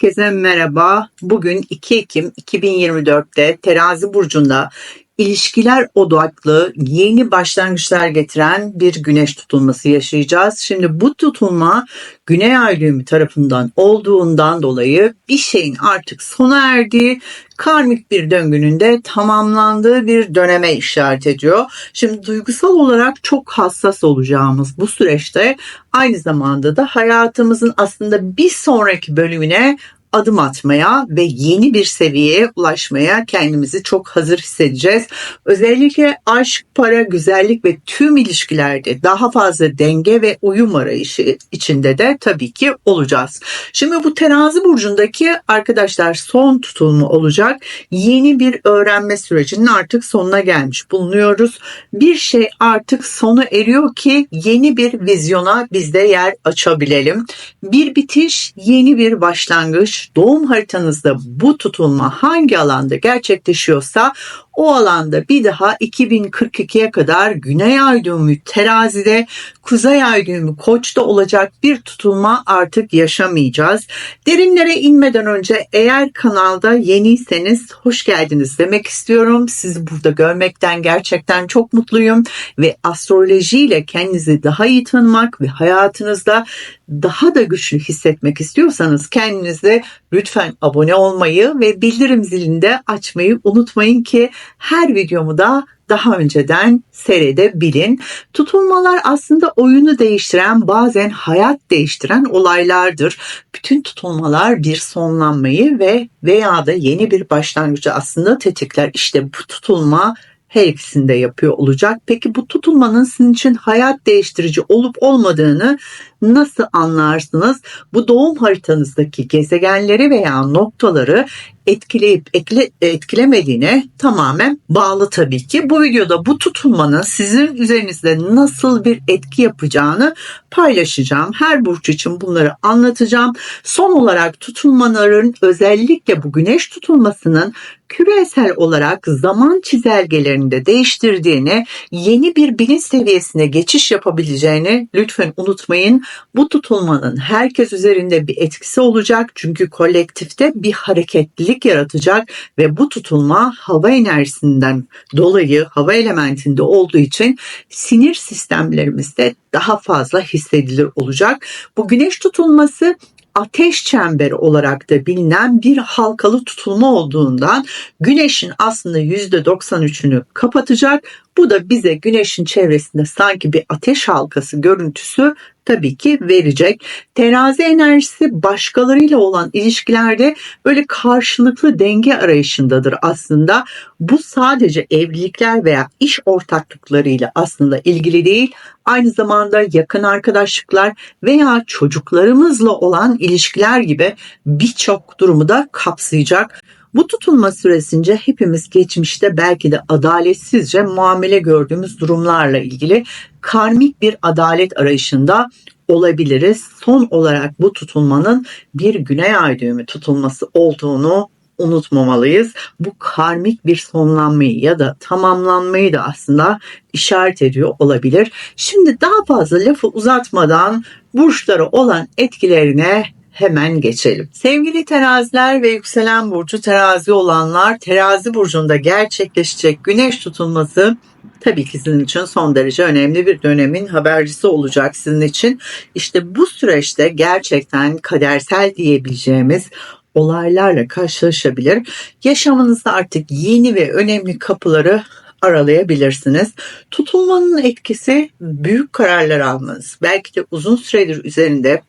Herkese merhaba. Bugün 2 Ekim 2024'te Terazi burcunda ilişkiler odaklı yeni başlangıçlar getiren bir güneş tutulması yaşayacağız. Şimdi bu tutulma güney ay düğümü tarafından olduğundan dolayı bir şeyin artık sona erdiği karmik bir döngünün de tamamlandığı bir döneme işaret ediyor. Şimdi duygusal olarak çok hassas olacağımız bu süreçte aynı zamanda da hayatımızın aslında bir sonraki bölümüne adım atmaya ve yeni bir seviyeye ulaşmaya kendimizi çok hazır hissedeceğiz. Özellikle aşk, para, güzellik ve tüm ilişkilerde daha fazla denge ve uyum arayışı içinde de tabii ki olacağız. Şimdi bu terazi burcundaki arkadaşlar son tutulma olacak. Yeni bir öğrenme sürecinin artık sonuna gelmiş bulunuyoruz. Bir şey artık sonu eriyor ki yeni bir vizyona biz de yer açabilelim. Bir bitiş, yeni bir başlangıç doğum haritanızda bu tutulma hangi alanda gerçekleşiyorsa o alanda bir daha 2042'ye kadar Güney Ay düğümü terazide, Kuzey Ay düğümü koçta olacak bir tutulma artık yaşamayacağız. Derinlere inmeden önce eğer kanalda yeniyseniz hoş geldiniz demek istiyorum. Sizi burada görmekten gerçekten çok mutluyum ve astrolojiyle kendinizi daha iyi tanımak ve hayatınızda daha da güçlü hissetmek istiyorsanız kendinize lütfen abone olmayı ve bildirim zilini de açmayı unutmayın ki her videomu da daha önceden seyredebilin. Tutulmalar aslında oyunu değiştiren bazen hayat değiştiren olaylardır. Bütün tutulmalar bir sonlanmayı ve veya da yeni bir başlangıcı aslında tetikler. İşte bu tutulma her ikisini de yapıyor olacak. Peki bu tutulmanın sizin için hayat değiştirici olup olmadığını nasıl anlarsınız? Bu doğum haritanızdaki gezegenleri veya noktaları etkileyip ekle, etkilemediğine tamamen bağlı tabii ki. Bu videoda bu tutulmanın sizin üzerinizde nasıl bir etki yapacağını paylaşacağım. Her burç için bunları anlatacağım. Son olarak tutulmaların özellikle bu güneş tutulmasının küresel olarak zaman çizelgelerinde değiştirdiğini, yeni bir bilinç seviyesine geçiş yapabileceğini lütfen unutmayın. Bu tutulmanın herkes üzerinde bir etkisi olacak çünkü kolektifte bir hareketlilik yaratacak ve bu tutulma hava enerjisinden dolayı hava elementinde olduğu için sinir sistemlerimizde daha fazla hissedilir olacak. Bu güneş tutulması ateş çemberi olarak da bilinen bir halkalı tutulma olduğundan güneşin aslında %93'ünü kapatacak. Bu da bize güneşin çevresinde sanki bir ateş halkası görüntüsü tabii ki verecek. Terazi enerjisi başkalarıyla olan ilişkilerde böyle karşılıklı denge arayışındadır aslında. Bu sadece evlilikler veya iş ortaklıklarıyla aslında ilgili değil. Aynı zamanda yakın arkadaşlıklar veya çocuklarımızla olan ilişkiler gibi birçok durumu da kapsayacak. Bu tutulma süresince hepimiz geçmişte belki de adaletsizce muamele gördüğümüz durumlarla ilgili karmik bir adalet arayışında olabiliriz. Son olarak bu tutulmanın bir güney ay düğümü tutulması olduğunu unutmamalıyız. Bu karmik bir sonlanmayı ya da tamamlanmayı da aslında işaret ediyor olabilir. Şimdi daha fazla lafı uzatmadan burçlara olan etkilerine hemen geçelim. Sevgili teraziler ve yükselen burcu terazi olanlar terazi burcunda gerçekleşecek güneş tutulması tabii ki sizin için son derece önemli bir dönemin habercisi olacak sizin için. İşte bu süreçte gerçekten kadersel diyebileceğimiz olaylarla karşılaşabilir. Yaşamınızda artık yeni ve önemli kapıları aralayabilirsiniz. Tutulmanın etkisi büyük kararlar almanız. Belki de uzun süredir üzerinde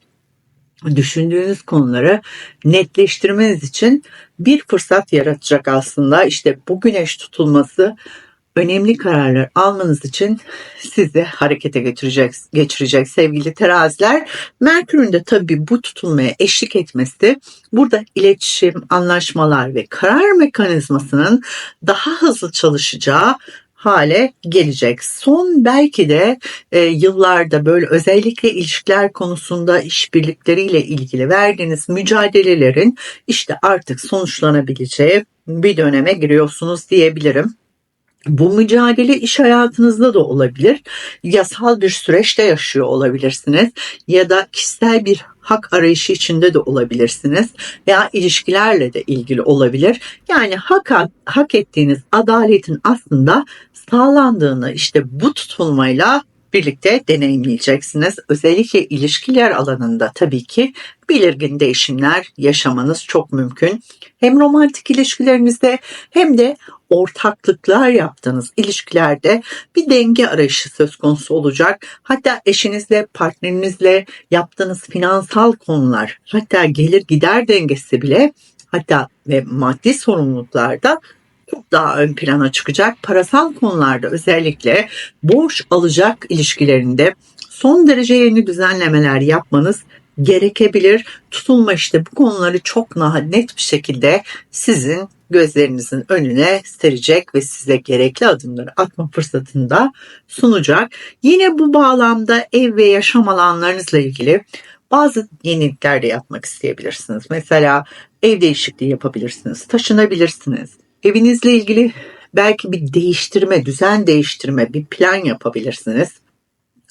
düşündüğünüz konuları netleştirmeniz için bir fırsat yaratacak aslında. İşte bu güneş tutulması önemli kararlar almanız için sizi harekete geçirecek, geçirecek sevgili teraziler. Merkür'ün de tabii bu tutulmaya eşlik etmesi burada iletişim, anlaşmalar ve karar mekanizmasının daha hızlı çalışacağı hale gelecek. Son belki de e, yıllarda böyle özellikle ilişkiler konusunda işbirlikleriyle ilgili verdiğiniz mücadelelerin işte artık sonuçlanabileceği bir döneme giriyorsunuz diyebilirim. Bu mücadele iş hayatınızda da olabilir. Yasal bir süreçte yaşıyor olabilirsiniz ya da kişisel bir hak arayışı içinde de olabilirsiniz veya ilişkilerle de ilgili olabilir. Yani hak, hak ettiğiniz adaletin aslında sağlandığını işte bu tutulmayla birlikte deneyimleyeceksiniz. Özellikle ilişkiler alanında tabii ki belirgin değişimler yaşamanız çok mümkün. Hem romantik ilişkilerinizde hem de ortaklıklar yaptığınız ilişkilerde bir denge arayışı söz konusu olacak. Hatta eşinizle, partnerinizle yaptığınız finansal konular, hatta gelir gider dengesi bile hatta ve maddi sorumluluklarda çok daha ön plana çıkacak. Parasal konularda özellikle borç alacak ilişkilerinde son derece yeni düzenlemeler yapmanız gerekebilir. Tutulma işte bu konuları çok daha net bir şekilde sizin gözlerinizin önüne serecek ve size gerekli adımları atma fırsatını da sunacak. Yine bu bağlamda ev ve yaşam alanlarınızla ilgili bazı yenilikler de yapmak isteyebilirsiniz. Mesela ev değişikliği yapabilirsiniz, taşınabilirsiniz. Evinizle ilgili belki bir değiştirme, düzen değiştirme, bir plan yapabilirsiniz.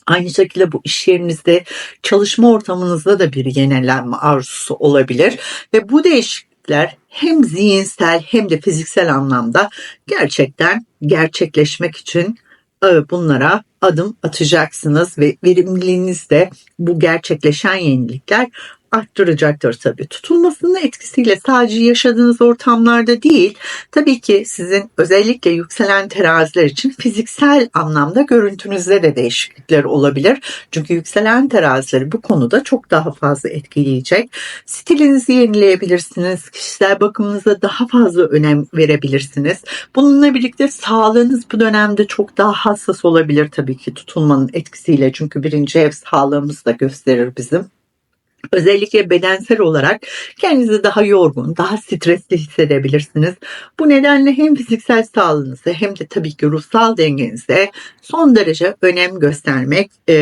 Aynı şekilde bu iş yerinizde, çalışma ortamınızda da bir yenilenme arzusu olabilir ve bu değişiklikler hem zihinsel hem de fiziksel anlamda gerçekten gerçekleşmek için e, bunlara adım atacaksınız ve verimliliğiniz de bu gerçekleşen yenilikler arttıracaktır tabii. Tutulmasının etkisiyle sadece yaşadığınız ortamlarda değil, tabii ki sizin özellikle yükselen teraziler için fiziksel anlamda görüntünüzde de değişiklikler olabilir. Çünkü yükselen terazileri bu konuda çok daha fazla etkileyecek. Stilinizi yenileyebilirsiniz. Kişisel bakımınıza daha fazla önem verebilirsiniz. Bununla birlikte sağlığınız bu dönemde çok daha hassas olabilir tabii ki tutulmanın etkisiyle. Çünkü birinci ev sağlığımızı da gösterir bizim. Özellikle bedensel olarak kendinizi daha yorgun, daha stresli hissedebilirsiniz. Bu nedenle hem fiziksel sağlığınıza hem de tabii ki ruhsal dengenize son derece önem göstermek e,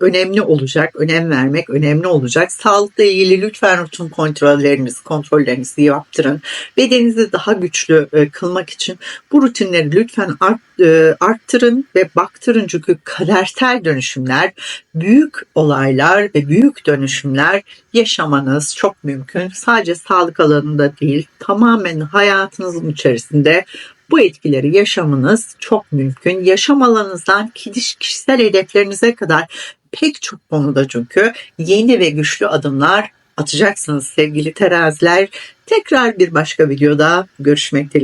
önemli olacak, önem vermek önemli olacak. Sağlıkla ilgili lütfen rutin kontrollerinizi, kontrollerinizi yaptırın. Bedeninizi daha güçlü e, kılmak için bu rutinleri lütfen art, e, arttırın ve baktırın çünkü kadersel dönüşümler, büyük olaylar ve büyük dönüşümler yaşamanız çok mümkün. Sadece sağlık alanında değil, tamamen hayatınızın içerisinde bu etkileri yaşamanız çok mümkün. Yaşam alanınızdan kişisel hedeflerinize kadar pek çok konuda çünkü yeni ve güçlü adımlar atacaksınız sevgili teraziler. Tekrar bir başka videoda görüşmek dileğiyle.